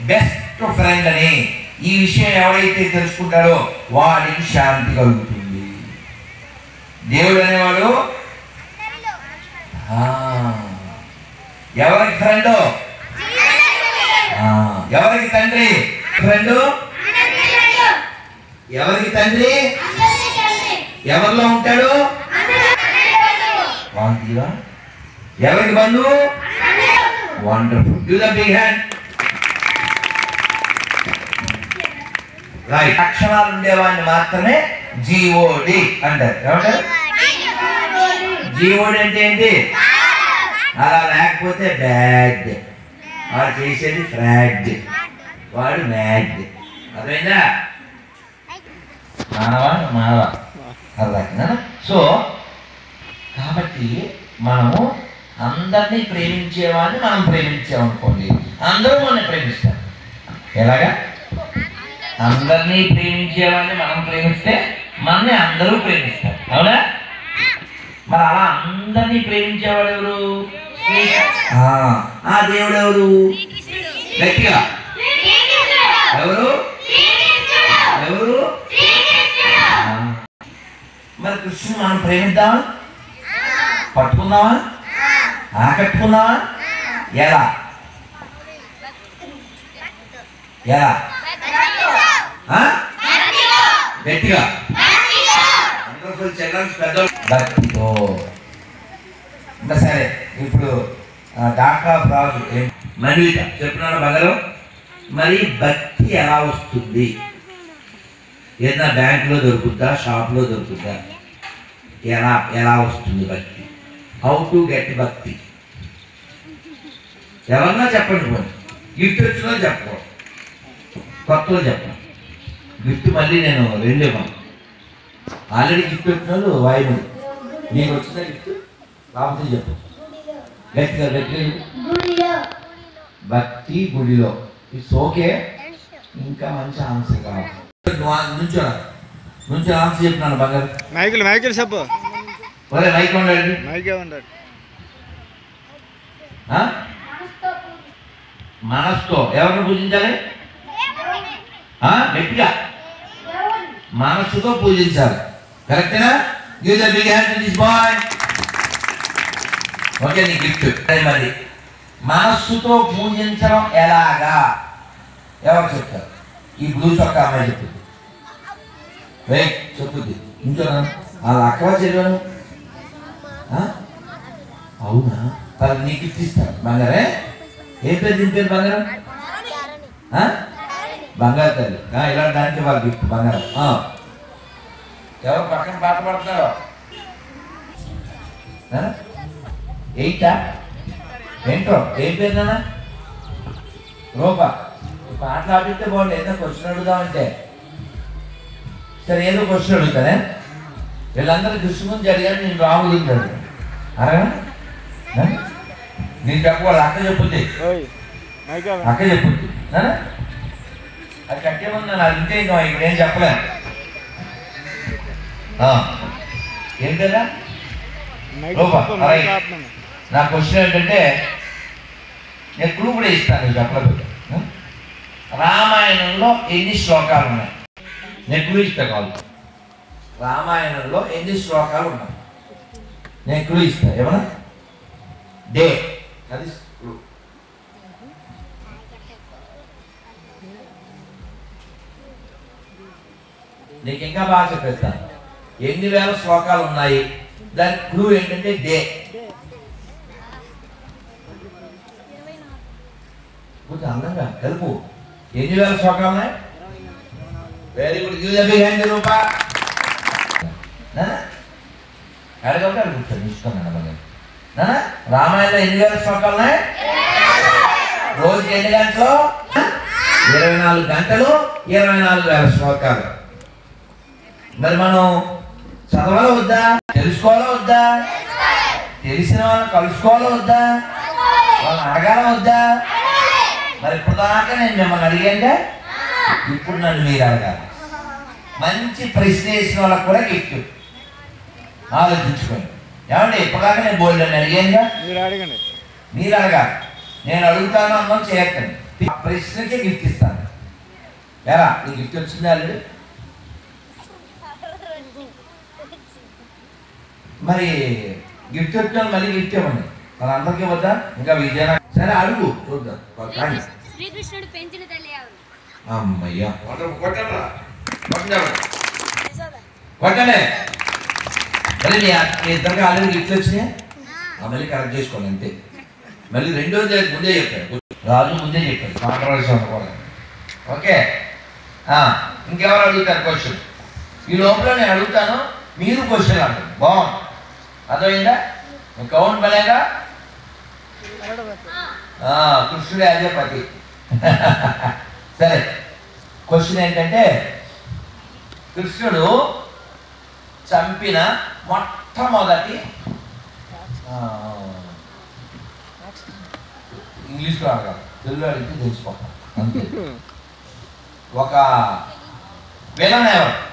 Best friend అని ఈ విషయం ఎవరైతే తెలుసుకుంటాడో వాడికి శాంతి కలుగుతుంది. దేవుడు అనేవాడు? ఎవరికి ఫ్రెండ్? ఎవరికి తండ్రి? ఫ్రెండ్? ఎవరికి తండ్రి? ఎవరిలో ఉంటాడు? ఎవరికి బంధువు? Wonderful. Give the big hand right అక్షరాలు ఉండేవాడిని మాత్రమే జీఓడి అంటారు. ఏమంటారు? జీఓడి అంటే ఏంటి? అలా లేకపోతే బ్యాడ్ వాడు చేసేది ఫ్రాడ్ వాడు మ్యాడ్ అర్థమైందా? మానవ? మానవ? అర్థమైందా? సో కాబట్టి మనము అందరినీ ప్రేమించేవాడిని మనం ప్రేమించామనుకోండి. అందరూ మనం ప్రేమిస్తారు. ఎలాగా? అందరినీ ప్రేమించేవాడిని మనం ప్రేమిస్తే మనల్ని అందరూ ప్రేమిస్తారు. అవునా? మరి అలా అందరినీ ప్రేమించేవాడు ఎవరు? ఆ, ఆ దేవుడు ఎవరు? గట్టిగా ఎవరు? ఎవరు. మరి కృష్ణుని మనం ప్రేమిద్దామా? పట్టుకుందామా? ఆకట్టుకుందామా? ఎలా? ఎలా? గట్టిగా. వండర్ఫుల్ చిల్డ్రన్స్ పెద్ద భక్తితో సరే ఇప్పుడు ఆ, డాక్టర్ ఆఫ్ రాజు ఏం- మన్విత చెప్తున్నాను బంగారం. మరి భక్తి ఎలా వస్తుంది? ఏదైనా బ్యాంకులో దొరుకుద్దా? షాప్లో దొరుకుద్దా? ఎలా ఎలా వస్తుంది భక్తి? హౌ టు గెట్ భక్తి? ఎవరన్నా చెప్పండి పోనీ. గిఫ్ట్ వచ్చినా చెప్పు. కొత్తలో చెప్పండి గిఫ్ట్ మళ్ళీ నేను రెండు ఇవ్వను ఆల్రెడీ గిఫ్ట్ వాళ్ళు వాయుడు నీకు వచ్చిన గిఫ్ట్ రాకపోతే చెప్పు. గట్టిగా. భక్తి గుడిలో. ఇట్స్ ఓకే ఇంకా మంచి ఆన్సర్ కావాలి. నుంచోరా నుంచో. ఆన్సర్ చెప్తున్నాను బంగారు. మైకిల్ మైకిల్ చెప్పు. ఒరే మైక్ ఉండండి మైకే ఉండడు ఆ? మనస్తో. ఎవరిని పూజించాలి? గట్టిగా. మనస్సుతో పూజించాలి. కరెక్టేనా? Give the big hand this boy okay నీ గిఫ్ట్ మరి మనస్సుతో పూజించడం ఎలాగా? ఎవరు చెప్తారు? ఈ బ్లూ చొక్క అమ్మాయి చెప్తుంది. వే చెప్పుద్ది ఇంకోనా వాళ్ళ అక్క చెల్లెను అవునా? తను నీకు గిఫ్ట్ ఇస్తాను. బంగారే? ఏం పేరు? దీని పేరు బంగారం? బంగారు తల్లి. ఆ, ఇలాంటి దానికి వాళ్ళ గిఫ్ట్ బంగారం. ఆ. ఎవరు పక్కన పాట పడతారో? ఎయిటా? ఏంటో? ఏం పేరు నాన్న? రూపా. పాటలు ఆడితే బాగుంది ఏదో క్వశ్చన్ అడుగుదామంటే. సరే ఏదో క్వశ్చన్ అడుగుతానే. వీళ్ళందరూ దృష్టి ముందు అడిగారు నేను రాములు అరగా నేను చెప్పవాలి అక్క చెప్పుద్ది. అక్క చెప్పుద్ది? అది కట్టే ముందు నన్ను అడిగితే ఇంకా ఇక్కడ ఏం చెప్పలేను ఆ. ఏం కదా మైక్ రూపా, చెప్పు, మైక్ అలాగే. ఆపుతున్నాను. నా క్వశ్చన్ ఏంటంటే నేను క్లూ కూడా ఇస్తాను నీకు చెప్పలేదు? రామాయణంలో ఎన్ని శ్లోకాలు ఉన్నాయి నేను క్లూ ఇస్తా కాదు రామాయణంలో ఎన్ని శ్లోకాలు ఉన్నాయి నేను క్లూ ఇస్తా ఏమన్నా డే అది నీకు ఇంకా బాగా చెప్పేస్తాను. ఎన్ని వేల శ్లోకాలు ఉన్నాయి? దాని క్లూ ఏంటంటే డే కొంచెం అందంగా కలుపు. ఎన్ని వేల శ్లోకాలు ఉన్నాయి? Very good give the big hand Rupa. అడగొక అడుగుతాను ఇస్తున్నాను మళ్ళీ. రామాయణంలో ఎన్ని వేల శ్లోకాలు ఉన్నాయి? రోజుకి ఎన్ని గంటలు? ఇరవై నాలుగు గంటలు ఇరవై నాలుగు వేల శ్లోకాలు. మరి మనం చదవాలా వద్దా? తెలుసుకోవాలా వద్దా? తెలిసిన వాళ్ళని కలుసుకోవాలా వద్దా? వాళ్ళని అడగాల వద్దా? మరి ఇప్పుడు దాకా నేను మిమ్మల్ని అడిగానుగా ఇప్పుడు నన్ను మీరు అడగాలి. మంచి ప్రశ్న వేసిన వాళ్ళకి కూడా గిఫ్ట్. ఆలోచించుకోండి. ఏమండి ఇప్పటిదాకా నేను బోల్డ్ అని అడిగానుగా? మీరు అడగండి. మీరు అడగాలి. నేను అడుగుతాను అన్నాం చేయకండి ప్రశ్నకే గిఫ్ట్ ఇస్తాను. ఎరా నీ గిఫ్ట్ వచ్చింది మరి గిఫ్ట్ వచ్చిన మళ్ళీ గిఫ్ట్ ఇవ్వండి. మన అందరికీ వద్దా ఇంకా విజయన సరే అడుగు. చూద్దాం కానీ శ్రీకృష్ణుడు పెంచిన తల్లి ఆవిడ. అమ్మయ్యా. కొట్టండి కొట్టండి కొట్టండి కొట్టండి. మరి మీ మీ ఇద్దరికి ఆల్రెడీ గిఫ్ట్ వచ్చినాయి? ఆ, మళ్ళీ కరెక్ట్ చేసుకోండి అంతే. మళ్ళీ రెండోది ముందే చెప్పాడు. రాజు ముందే చెప్పాడు. Controversy okay. ఆ, ఇంకెవరు అడుగుతారు క్వశ్చన్? ఈ లోపల నేను అడుగుతాను మీరు క్వశ్చన్ అంటారు బాగుంది. అర్థమైందా? కౌంట్ బలేగా కృష్ణుడే అదే పతి. సరే. క్వశ్చన్ ఏంటంటే కృష్ణుడు చంపిన మొట్టమొదటి ఇంగ్లీష్లో అడగాలి. తెలుగు అడిగితే తెలిసిపోతాం అంతే. ఒక విలన్ ఎవరు?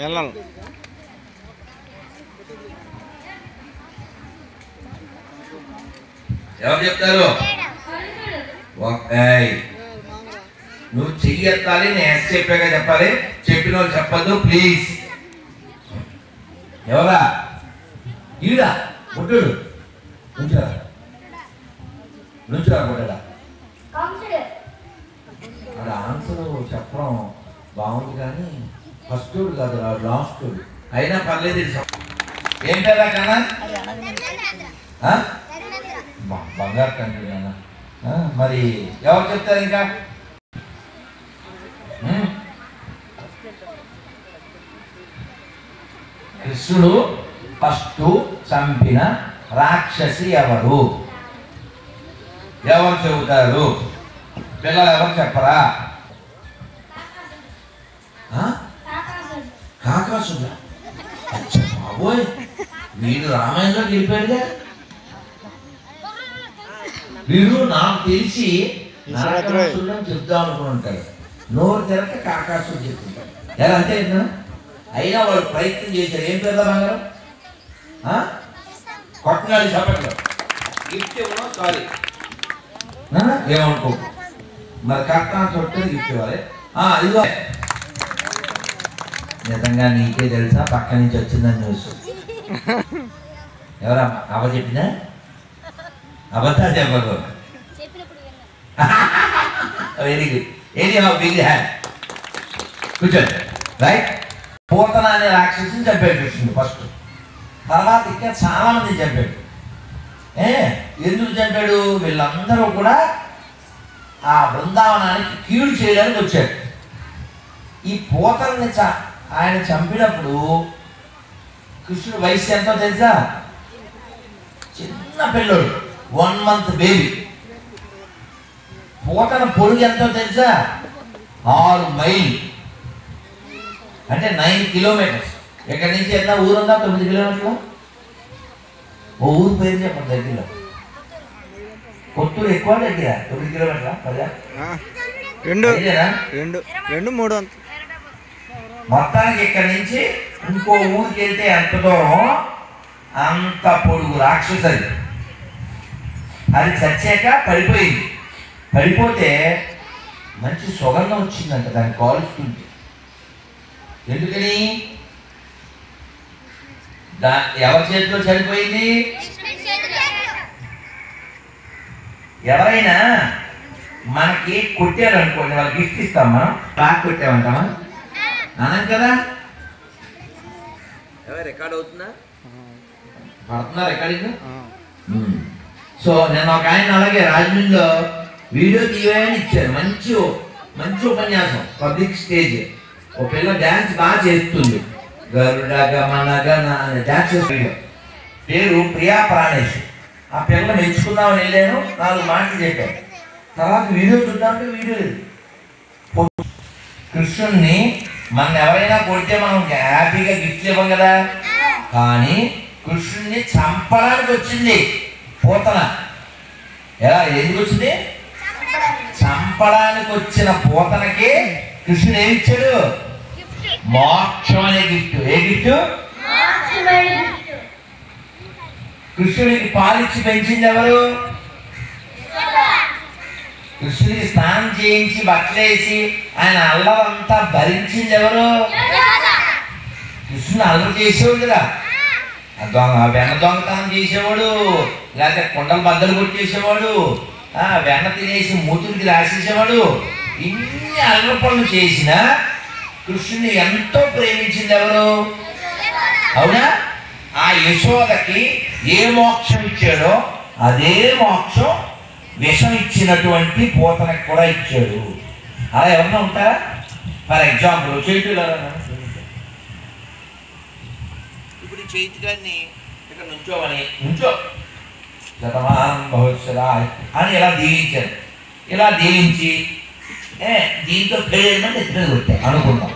వెళ్ళాలి. ఎవరు చెప్తారు. నువ్వు చెయ్యి ఎత్తాలి నేను ఎస్ చెప్పాక చెప్పాలి. చెప్పిన వాళ్ళు చెప్పద్దు ప్లీజ్ ఎవరా? ఈడా పుట్టుడు నుంచురా. నుంచురా పుట్టడా అది ఆన్సర్ చెప్పడం బాగుంది కానీ ఫస్ట్ కాదు లాస్ట్ అయినా పర్లేదు ఏం పేరా కన్నా? బంగారు కండి కన్నా మరి ఎవరు చెప్తారు ఇంకా? కృష్ణుడు ఫస్ట్ చంపిన రాక్షసి ఎవరు? ఎవరు చెబుతారు? పిల్లలు ఎవరు చెప్పరా? అచ్చా బాబోయ్ వీడు రామాయణంలో గెలిపాడుగా? వీడు నాకు తెలిసి నారకాసురుడు అని చెప్దాం అనుకుని ఉంటాడు నోరు తెరక కాకాసుడు చెప్తుంటాడు. ఎలా అంతే? అయినా వాళ్ళు ప్రయత్నం చేశారు ఏం పేరు బంగారం? ఆ? కొట్టనాడు చెప్పట్లో. గిఫ్ట్ ఇవ్వడం సారీ ఏమనుకో. మరి వస్తే గిఫ్ట్ ఇవ్వాలి ఇదిగో. నిజంగా నీకే తెలుసా? పక్క నుంచి వచ్చిందని న్యూస్ ఎవరా? అవ చెప్పినా? అబద్ధా చెప్పకు. వెరీ గుడ్ ఏది బిగ్ హ్యాండ్ కూర్చోండి. రైట్ పూతన అనే రాక్షసుని చంపాడు కృష్ణుడు ఫస్ట్. తర్వాత ఇంకా చాలా మంది చంపాడు. ఏ? ఎందుకు చంపాడు? వీళ్ళందరూ కూడా ఆ బృందావనానికి కీడు చేయడానికి వచ్చాడు ఈ పూతల్ని చా ఆయన చంపినప్పుడు కృష్ణుడు వయసు ఎంతో తెలుసా? చిన్న పిల్లోడు. వన్ మంత్ బేబీ పూతన పొడుగు ఎంతో తెలుసా? ఆరు మైల్. అంటే నైన్ కిలోమీటర్స్ ఎక్కడి నుంచి ఎంత ఊరుందా తొమ్మిది కిలోమీటర్లు ఓ ఊరు పేరు చెప్పండి దగ్గరలో. కొత్తూరు ఎక్కువ దగ్గర? తొమ్మిది కిలోమీటర్ల పదా? రెండు? రెండు. రెండు మూడు అంత. మొత్తానికి ఇక్కడి నుంచి ఇంకో ఊరికి వెళ్తే ఎంత దూరం అంత పొడుగు రాక్షసది. అది అది చచ్చాక పడిపోయింది. పడిపోతే మంచి సుగంధం వచ్చిందంట దాన్ని కాలుస్తుంది ఎందుకని? దా ఎవరి చేతిలో చనిపోయింది? ఎవరైనా మనకి కొట్టారనుకోండి వాళ్ళకి గిఫ్ట్ ఇస్తాం మనం. బాగా కొట్టామంటామా? అనం కదా? రికార్డ్ అవుతుందా? పడుతుందా రికార్డింగ్ ఆ, సో నేను ఒక ఆయన అలాగే రాజమండ్రిలో వీడియో తీయని ఇచ్చారు మంచి మంచి ఉపన్యాసం. పబ్లిక్ స్టేజ్ ఒక పిల్ల డ్యాన్స్ బాగా చేస్తుంది. గరుడ గమన అనే డ్యాన్స్ చేస్తుంది. పేరు ప్రియా ప్రాణేష్. ఆ పిల్ల మెచ్చుకుందామని వెళ్ళాను. నాలుగు మాటలు చెప్పాను. తర్వాత వీడియో చూద్దామంటే వీడియో లేదు. కృష్ణుణ్ణి మన ఎవరైనా కొడితే మనం హ్యాపీగా గిఫ్ట్లు ఇవ్వం కదా? కానీ కృష్ణుణ్ణి చంపడానికి వచ్చింది. పూతన. ఎలా? ఎందుకు వచ్చింది? చంపడానికి వచ్చిన పూతనకి కృష్ణుడు ఏమి ఇచ్చాడు? మోక్షం అనే గిఫ్ట్? ఏ గిఫ్ట్. కృష్ణుడికి పాలిచ్చి పెంచింది ఎవరు? కృష్ణుడికి స్నానం చేయించి బట్టలేసి ఆయన అల్లరంతా భరించింది ఎవరు కృష్ణుడు అల్లరి చేసేవాడు కదా ఆ దొంగ వెన్న దొంగతనం చేసేవాడు లేకపోతే కుండలు బద్దలు కొట్టేసేవాడు ఆ వెన్న తినేసి మూతుడికి రాసేసేవాడు. ఇన్ని అల్లరి పనులు చేసిన కృష్ణుని ఎంతో ప్రేమించింది ఎవరు అవునా? ఆ యశోదకి ఏ మోక్షం ఇచ్చాడో అదే మోక్షం విషం ఇచ్చినటువంటి పూతనకి కూడా ఇచ్చాడు. అలా ఎవరన్నా ఉంటారా? ఫర్ ఎగ్జాంపుల్ చేతులు ఇప్పుడు ఈ చేతి గారిని ఇక్కడ నుంచోమని నుంచో. శతమానం భవిష్యరాయ్ అని ఇలా దీవించారు. ఇలా దీవించి దీంతో పేరు ఎత్తున కొట్టాయి అనుకుందాం